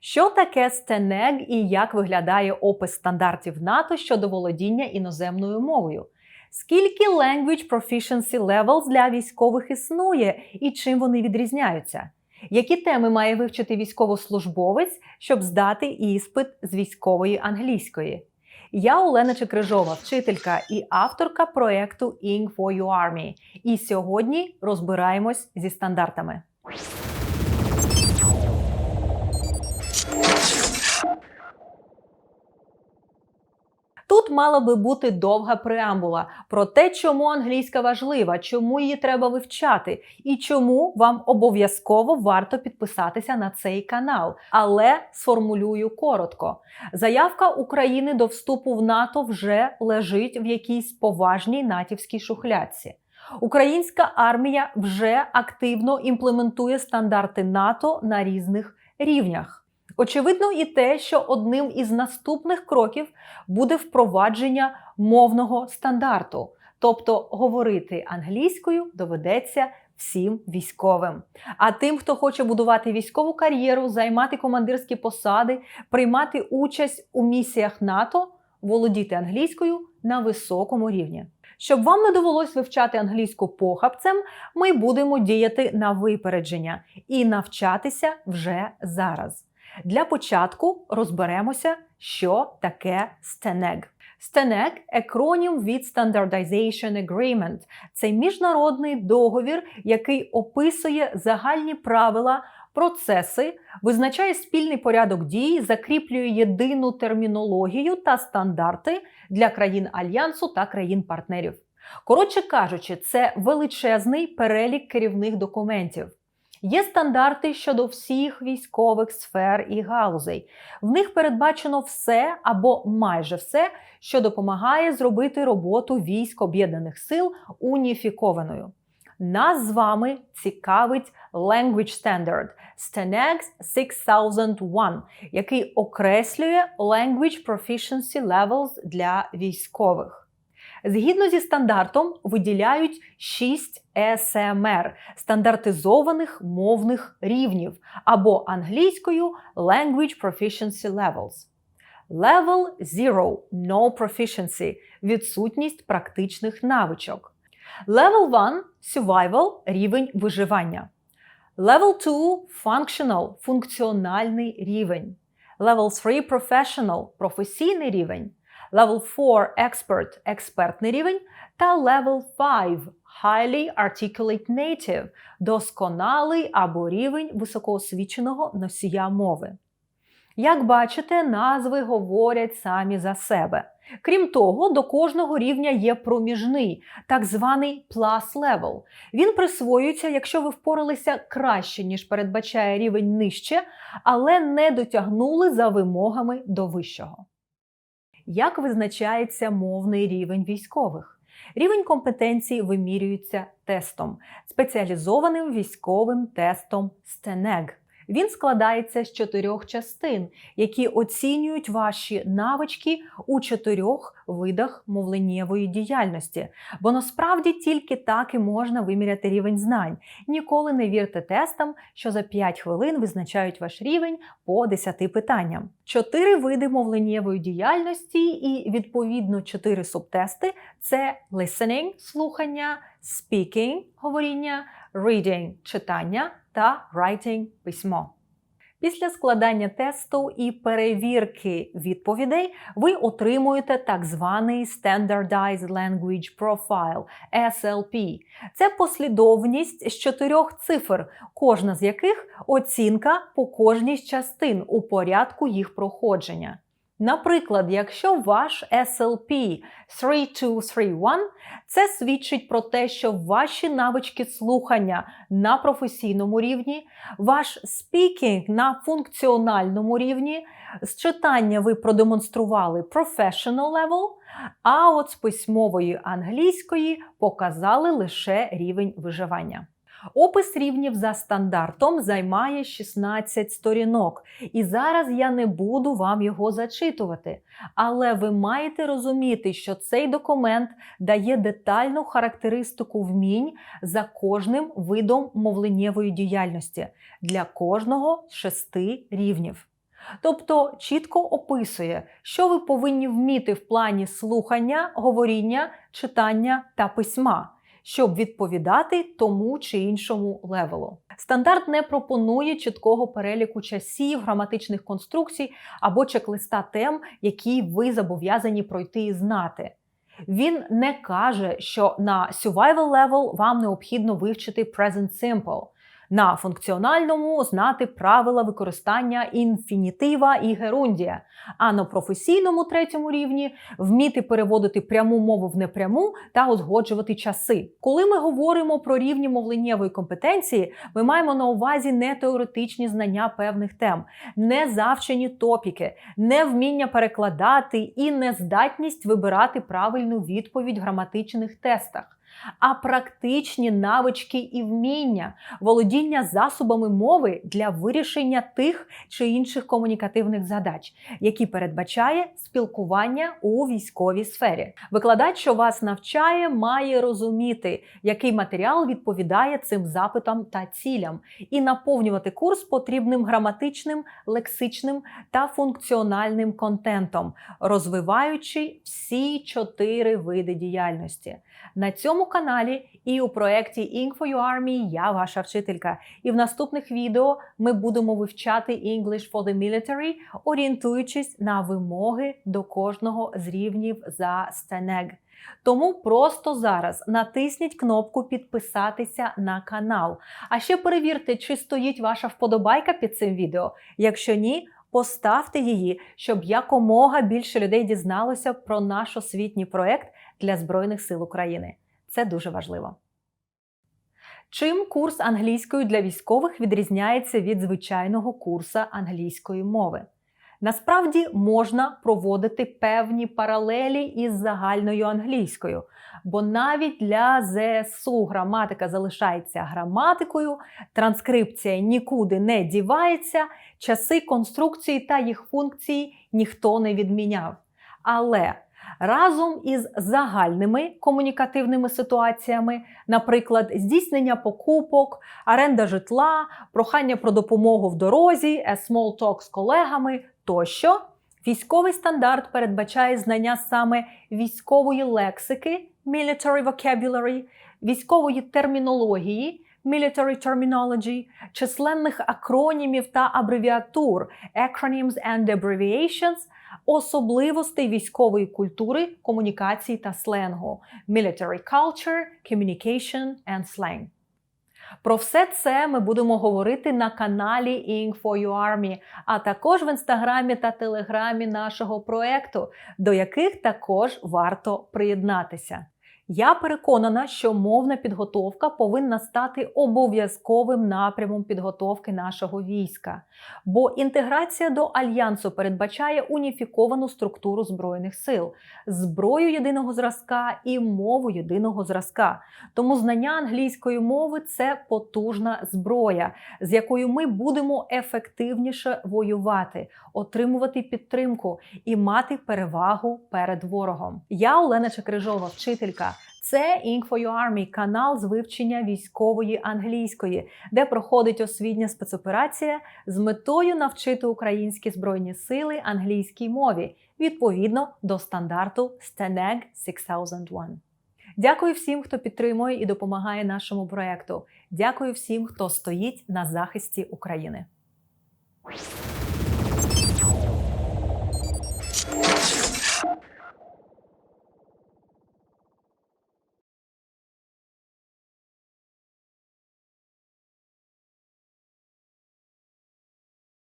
Що таке стенег і як виглядає опис стандартів НАТО щодо володіння іноземною мовою? Скільки language proficiency levels для військових існує і чим вони відрізняються? Які теми має вивчити військовослужбовець, щоб здати іспит з військової англійської? Я Олена Чекрижова, вчителька і авторка проекту Ing for Your Army. І сьогодні розбираємось зі стандартами. Тут мала би бути довга преамбула про те, чому англійська важлива, чому її треба вивчати, і чому вам обов'язково варто підписатися на цей канал. Але сформулюю коротко: заявка України до вступу в НАТО вже лежить в якійсь поважній натівській шухлядці. Українська армія вже активно імплементує стандарти НАТО на різних рівнях. Очевидно, і те, що одним із наступних кроків буде впровадження мовного стандарту, тобто говорити англійською доведеться всім військовим. А тим, хто хоче будувати військову кар'єру, займати командирські посади, приймати участь у місіях НАТО, володіти англійською на високому рівні. Щоб вам не довелось вивчати англійську похабцем, ми будемо діяти на випередження і навчатися вже зараз. Для початку розберемося, що таке STENEG. STENEG – екронім від Standardization Agreement. Це міжнародний договір, який описує загальні правила, процеси, визначає спільний порядок дій, закріплює єдину термінологію та стандарти для країн альянсу та країн-партнерів. Коротше кажучи, це величезний перелік керівних документів. Є стандарти щодо всіх військових сфер і галузей. В них передбачено все або майже все, що допомагає зробити роботу військ об'єднаних сил уніфікованою. Нас з вами цікавить Language Standard STANEG 6001, який окреслює Language Proficiency Levels для військових. Згідно зі стандартом, виділяють 6 SMR – стандартизованих мовних рівнів або англійською Language Proficiency Levels. Level 0 – No Proficiency – відсутність практичних навичок. Level 1 – Survival – рівень виживання. Level 2 – Functional – функціональний рівень. Level 3 – Professional – професійний рівень. Level 4 Expert – експертний рівень та Level 5 Highly Articulate Native – досконалий або рівень високоосвіченого носія мови. Як бачите, назви говорять самі за себе. Крім того, до кожного рівня є проміжний, так званий plus level. Він присвоюється, якщо ви впоралися краще, ніж передбачає рівень нижче, але не дотягнули за вимогами до вищого. Як визначається мовний рівень військових? Рівень компетенції вимірюється тестом, спеціалізованим військовим тестом STENEG. Він складається з чотирьох частин, які оцінюють ваші навички у чотирьох видах мовленнєвої діяльності. Бо насправді тільки так і можна виміряти рівень знань. Ніколи не вірте тестам, що за 5 хвилин визначають ваш рівень по 10 питанням. Чотири види мовленнєвої діяльності і відповідно чотири субтести це listening – слухання, speaking – говоріння, reading – читання та writing – письмо. Після складання тесту і перевірки відповідей ви отримуєте так званий Standardized Language Profile SLP. Це послідовність з чотирьох цифр, кожна з яких оцінка по кожній з частин у порядку їх проходження. Наприклад, якщо ваш SLP 3231, це свідчить про те, що ваші навички слухання на професійному рівні, ваш speaking на функціональному рівні, з читання ви продемонстрували professional level, а от з письмової англійської показали лише рівень виживання. Опис рівнів за стандартом займає 16 сторінок, і зараз я не буду вам його зачитувати. Але ви маєте розуміти, що цей документ дає детальну характеристику вмінь за кожним видом мовленнєвої діяльності для кожного з шести рівнів. Тобто чітко описує, що ви повинні вміти в плані слухання, говоріння, читання та письма, щоб відповідати тому чи іншому левелу. Стандарт не пропонує чіткого переліку часів, граматичних конструкцій або чек-листа тем, які ви зобов'язані пройти і знати. Він не каже, що на survival level вам необхідно вивчити present simple, на функціональному знати правила використання інфінітива і герундія, а на професійному третьому рівні вміти переводити пряму мову в непряму та узгоджувати часи. Коли ми говоримо про рівні мовленнєвої компетенції, ми маємо на увазі не теоретичні знання певних тем, не завчені топіки, не вміння перекладати і нездатність вибирати правильну відповідь в граматичних тестах а практичні навички і вміння, володіння засобами мови для вирішення тих чи інших комунікативних задач, які передбачає спілкування у військовій сфері. Викладач, що вас навчає, має розуміти, який матеріал відповідає цим запитам та цілям, і наповнювати курс потрібним граматичним, лексичним та функціональним контентом, розвиваючи всі чотири види діяльності. На цьому каналі і у проєкті Ink for Your Army я ваша вчителька. І в наступних відео ми будемо вивчати English for the Military, орієнтуючись на вимоги до кожного з рівнів за Стенег. Тому просто зараз натисніть кнопку підписатися на канал. А ще перевірте, чи стоїть ваша вподобайка під цим відео. Якщо ні, поставте її, щоб якомога більше людей дізналося про наш освітній проект для Збройних сил України. Це дуже важливо. Чим курс англійської для військових відрізняється від звичайного курсу англійської мови? Насправді можна проводити певні паралелі із загальною англійською, бо навіть для ЗСУ граматика залишається граматикою, транскрипція нікуди не дівається, часи конструкції та їх функції ніхто не відміняв. Але разом із загальними комунікативними ситуаціями, наприклад, здійснення покупок, оренда житла, прохання про допомогу в дорозі, small talk з колегами тощо, військовий стандарт передбачає знання саме військової лексики military vocabulary, військової термінології. Military terminology, численних акронімів та абревіатур acronyms and abbreviations, особливостей військової культури, комунікації та сленгу, military culture, communication and slang. Про все це ми будемо говорити на каналі Ink for You Army, а також в інстаграмі та телеграмі нашого проекту, до яких також варто приєднатися. Я переконана, що мовна підготовка повинна стати обов'язковим напрямом підготовки нашого війська, бо інтеграція до альянсу передбачає уніфіковану структуру збройних сил, зброю єдиного зразка і мову єдиного зразка. Тому знання англійської мови це потужна зброя, з якою ми будемо ефективніше воювати, отримувати підтримку і мати перевагу перед ворогом. Я Олена Чекрижова, вчителька. Це Ink for Your Army – канал з вивчення військової англійської, де проходить освітня спецоперація з метою навчити українські збройні сили англійській мові відповідно до стандарту STANAG 6001. Дякую всім, хто підтримує і допомагає нашому проекту. Дякую всім, хто стоїть на захисті України.